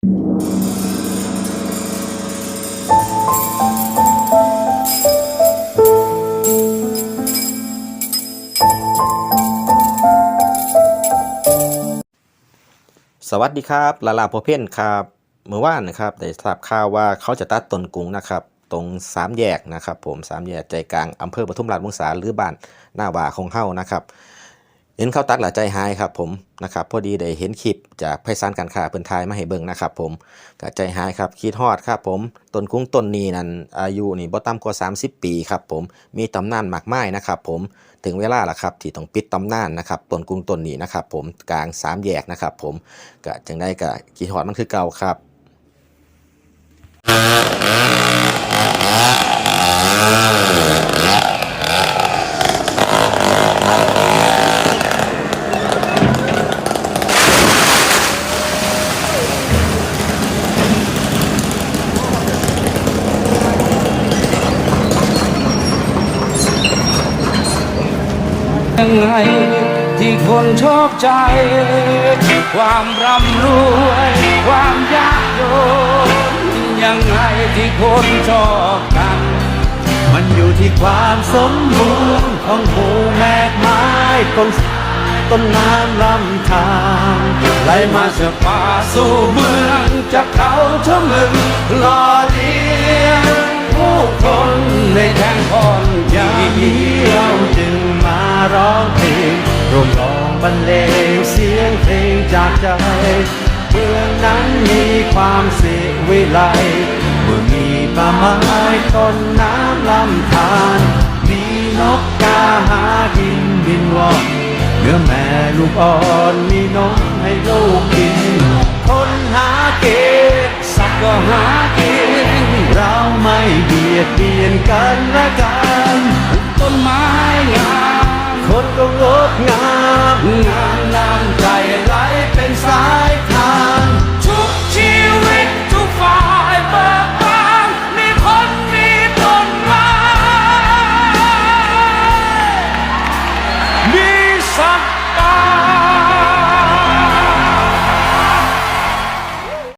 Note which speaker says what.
Speaker 1: สวัสดีครับ ลาลาโพเพนครับเมื่อวานนะครับได้ทราบข่าวว่าเขาจะตัดต้นกรุงนะครับ ตรงสามแยกนะครับ ผมสามแยกใจกลางอำเภอปทุมราชวงศาหรือบ้านหน้าว่าของเฮานะครับ เห็นเขาตัดหลายใจหายครับผมนะครับพอดีได้เห็นคลิปจากไพศาลการค้าเพิ่นทายมาให้เบิ่งนะครับผมก็ใจหายครับคิดฮอดครับผมต้นกุ้งต้นนี้นั่นอายุนี่บ่ต่ำกว่า 30 ปีครับผมมีตำนานมากมายนะครับผมถึงเวลาแล้วครับที่ต้องปิดตำนานนะครับต้นกุ้งต้นนี้นะครับผมกลางสามแยกนะครับผมก็จังได้ก็คิดฮอดมันคือเก่าครับ
Speaker 2: ยังไงที่คนชอบใจ ความร่ำรวย ความยากจนยังไงที่คนชอบกัน
Speaker 3: มันอยู่ที่ความสมบูรณ์ของหมู่แมกไม้ต้นต้นน้ำลำธารไหลมา
Speaker 2: จากป่าสู่เมืองจากเขาชมลึงหล่อเร้
Speaker 3: องเพลงร่วมร้องบรรเลงเสียงเพลงจากใจ เมืองนั้นมีความสิวิไลเมื่อมีป่าไม้ต้นน้ำลำธารมีนกกาหากินบินว่อนเนื้อแม่ลูกอ่อนมีนมให้ลูกกิน คนหาเกศ
Speaker 2: สักก็หากิน
Speaker 3: เราไม่เบียดเบียน